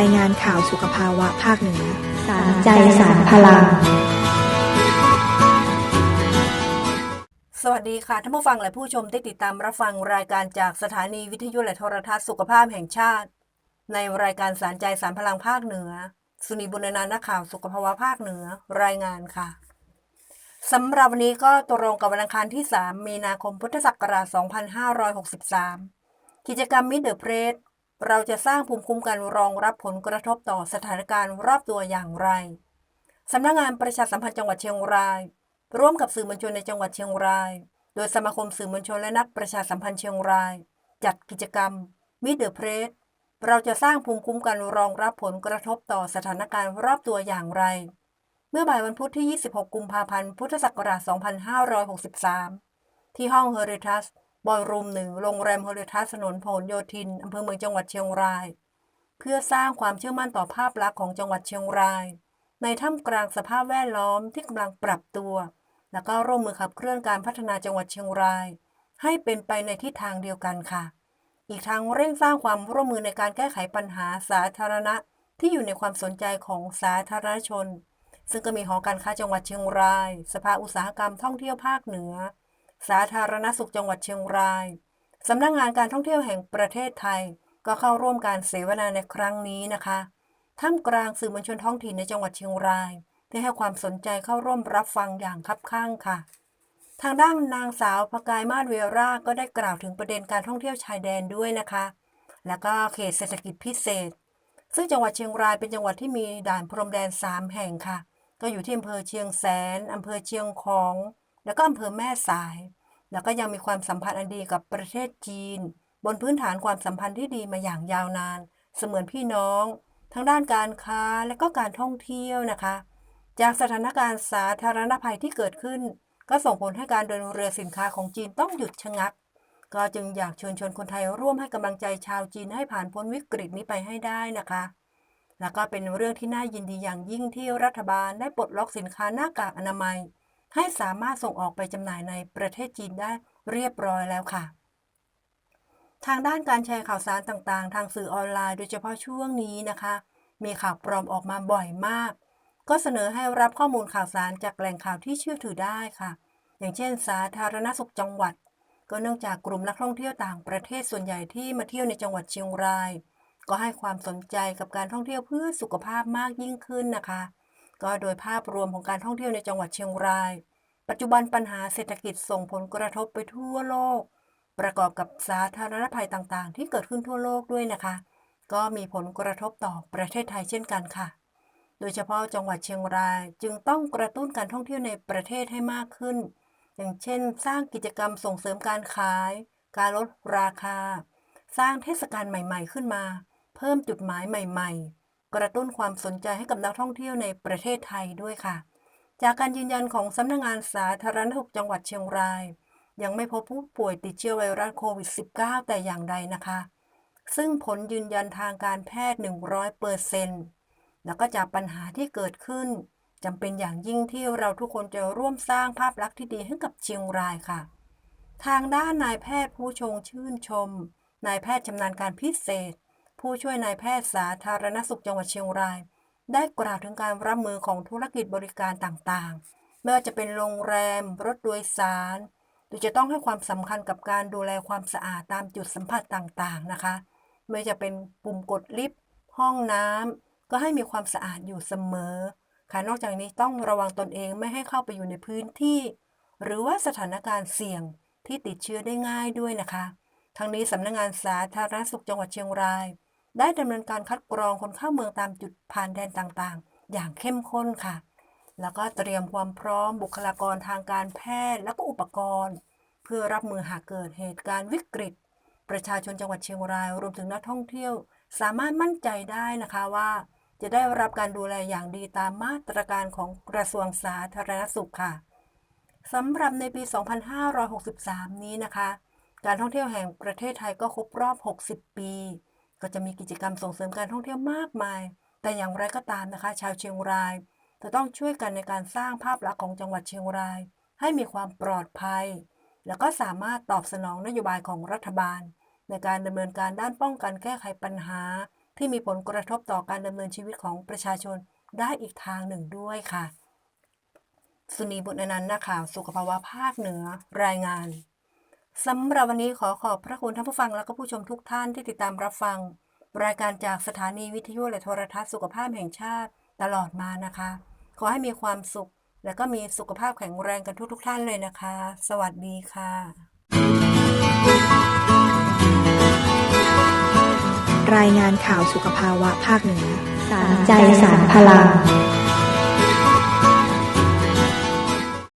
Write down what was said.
ายงานข่าวสุขภาวะภาคเหนือสารใจสารพลัง สวัสดีค่ะท่านผู้ฟังและผู้ชมที่ติดตามรับฟังรายการจากสถานีวิทยุและโทรทัศน์สุขภาพแห่งชาติ ในรายการสารใจสารพลังภาคเหนือ สุนีบุญนานักข่าวสุขภาวะภาคเหนือรายงานค่ะสำหรับวันนี้ก็ตรงกับวันอังคารที่ 3 มีนาคมพุทธศักราช 2563 กิจกรรมมิเดอร์เพรส เราจะสร้างภูมิคุ้มกันรองรับผลกระทบต่อสถานการณ์รอบตัวอย่างไร สำนักงงานประชาสัมพันธ์จังหวัดเชียงราย ร่วมกับสื่อมวลชนในจังหวัดเชียงราย โดยสมาคมสื่อมวลชนและนักประชาสัมพันธ์เชียงราย จัดกิจกรรมมิเดอร์เพรสเราจะสร้างภูมิคุ้มกันรองรับผลกระทบต่อสถานการณ์รอบตัวอย่างไร เมื่อบ่ายวันพุธที่ 26 กุมภาพันธ์ พุทธศักราช 2563 ที่ห้องเฮเรทัส บอยรูมหนึ่งโรงแรมเฮเรทัสถนนพหลโยธินอำเภอเมืองจังหวัดเชียงราย เพื่อสร้างความเชื่อมั่นต่อภาพลักษณ์ของจังหวัดเชียงราย ในท่ามกลางสภาพแวดล้อมที่กำลังปรับตัว และก็ร่วมมือขับเคลื่อนการพัฒนาจังหวัดเชียงราย ให้เป็นไปในทิศทางเดียวกันค่ะ อีกทางเร่งสร้างความร่วมมือในการแก้ไขปัญหาสาธารณะที่อยู่ในความสนใจของสาธารณชน ซึ่งก็มีหอการค้าจังหวัดเชียงราย สภาอุตสาหกรรมท่องเที่ยวภาคเหนือ สาธารณสุขจังหวัดเชียงรายสำนักงงานการท่องเที่ยวแห่งประเทศไทย ก็เข้าร่วมการเสวนาในครั้งนี้นะคะท่ามกลางสื่อมวลชนท้องถิ่นในจังหวัดเชียงราย ที่ให้ความสนใจเข้าร่วมรับฟังอย่างคับข้างค่ะ ทางด้านนางสาวพกายมาศเวรา ก็ได้กล่าวถึงประเด็นการท่องเที่ยวชายแดนด้วยนะคะ แล้วก็เขตเศรษฐกิจพิเศษ ซึ่งจังหวัดเชียงรายเป็นจังหวัดที่มีด่านพรมแดน 3 แห่งค่ะ ก็อยู่ที่อำเภอเชียงแสนอำเภอเชียงของ แล้วก็อำเภอแม่สาย แล้วก็ยังมีความสัมพันธ์อันดีกับประเทศจีน บนพื้นฐานความสัมพันธ์ที่ดีมาอย่างยาวนาน เสมือนพี่น้อง ทั้งด้านการค้าและก็การท่องเที่ยวนะคะ จากสถานการณ์สาธารณภัยที่เกิดขึ้น ก็ส่งผลให้การเดินเรือสินค้าของจีนต้องหยุดชะงัก ก็จึงอยากเชิญชวนคนไทยร่วมให้กำลังใจชาวจีนให้ผ่านพ้นวิกฤตนี้ไปให้ได้นะคะแล้วก็เป็นเรื่องที่น่ายินดีอย่างยิ่งที่รัฐบาลได้ปลดล็อกสินค้าหน้ากากอนามัย ให้สามารถส่งออกไปจำหน่ายในประเทศจีนได้เรียบร้อยแล้วค่ะ ทางด้านการแชร์ข่าวสารต่างๆ ทางสื่อออนไลน์โดยเฉพาะช่วงนี้นะคะ มีข่าวปลอมออกมาบ่อยมาก ก็เสนอให้รับข้อมูลข่าวสารจากแหล่งข่าวที่เชื่อถือได้ค่ะ อย่างเช่น สาธารณสุขจังหวัด ก็เนื่องจากกลุ่มนักท่องเที่ยวต่างประเทศส่วนใหญ่ที่มาเที่ยวในจังหวัดเชียงราย ก็ให้ความสนใจกับการท่องเที่ยวเพื่อสุขภาพมากยิ่งขึ้นนะคะ ก็โดยภาพรวมของการท่องเที่ยวในจังหวัดเชียงราย ปัจจุบันปัญหาเศรษฐกิจส่งผลกระทบไปทั่วโลก ประกอบกับสาธารณภัยต่างๆ ที่เกิดขึ้นทั่วโลกด้วยนะคะ ก็มีผลกระทบต่อประเทศไทยเช่นกันค่ะ โดยเฉพาะจังหวัดเชียงรายจึงต้องกระตุ้นการท่องเที่ยวในประเทศให้มากขึ้น อย่างเช่น สร้างกิจกรรมส่งเสริมการขาย การลดราคา สร้างเทศกาลใหม่ ๆ ขึ้นมา เพิ่มจุดหมายใหม่ ๆ กระตุ้นความสนใจให้กับนักท่องเที่ยวในประเทศไทยด้วยค่ะ จากการยืนยันของสำนักงงานสาธารณสุขจังหวัดเชียงราย ยังไม่พบผู้ป่วยติดเชื้อไวรัสโควิด -19 แต่อย่างใดนะคะ ซึ่งผลยืนยันทางการแพทย์ 100เปอร์เซ็นต์แล้วก็จากปัญหาที่เกิดขึ้นจำเป็นอย่างยิ่งที่เราทุกคนจะร่วมสร้างภาพลักษณ์ที่ดีให้กับเชียงรายค่ะ ทางด้านนายแพทย์ผู้ชงชื่นชม นายแพทย์ชำนาญการพิเศษ ผู้ช่วยนายแพทย์สาธารณสุขจังหวัดเชียงราย ได้กล่าวถึงการรับมือของธุรกิจบริการต่างๆ ไม่ว่าจะเป็นโรงแรม รถโดยสารโดยจะต้องให้ความสำคัญกับการดูแลความสะอาดตามจุดสัมผัสต่างๆนะคะ ไม่จะเป็นปุ่มกดลิฟต์ ห้องน้ำก็ให้มีความสะอาดอยู่เสมอ ค่ะนอกจากนี้ต้องระวังตนเองไม่ให้เข้าไปอยู่ในพื้นที่ หรือว่าสถานการณ์เสี่ยงที่ติดเชื้อได้ง่ายด้วยนะคะ ทั้งนี้สำนักงงานสาธารณสุขจังหวัดเชียงราย ได้ดำเนินการคัดกรองคนเข้าเมืองตามจุดผ่านแดนต่างๆ อย่างเข้มข้นค่ะ แล้วก็เตรียมความพร้อมบุคลากรทางการแพทย์และก็อุปกรณ์ เพื่อรับมือหากเกิดเหตุการณ์วิกฤต ประชาชนจังหวัดเชียงรายรวมถึงนักท่องเที่ยว สามารถมั่นใจได้นะคะว่า จะได้รับการดูแลอย่างดีตามมาตรการของกระทรวงสาธารณสุขค่ะสำหรับในปี 2563 นี้นะคะ การท่องเที่ยวแห่งประเทศไทยก็ครบรอบ 60 ปี ก็จะมีกิจกรรมส่งเสริมการท่องเที่ยวมากมาย แต่อย่างไรก็ตามนะคะ ชาวเชียงราย จะต้องช่วยกันในการสร้างภาพลักษณ์ของจังหวัดเชียงราย ให้มีความปลอดภัย แล้วก็สามารถตอบสนองนโยบายของรัฐบาล ในการดำเนินการด้านป้องกันแก้ไขปัญหา ที่มีผลกระทบต่อการดำเนินชีวิตของประชาชนได้อีกทางหนึ่งด้วยค่ะ สุนีบุตรนันต์นักข่าวสุขภาวะภาคเหนือรายงาน สำหรับวันนี้ขอขอบพระคุณท่านผู้ฟังและก็ผู้ชมทุกท่านที่ติดตามรับฟัง รายการจากสถานีวิทยุและโทรทัศน์สุขภาพแห่งชาติตลอดมานะคะ ขอให้มีความสุข และก็มีสุขภาพแข็งแรงกันทุกๆทท่านเลยนะคะ สวัสดีค่ะ รายงานข่าวสุขภาวะภาคเหนือสารใจสารพลัง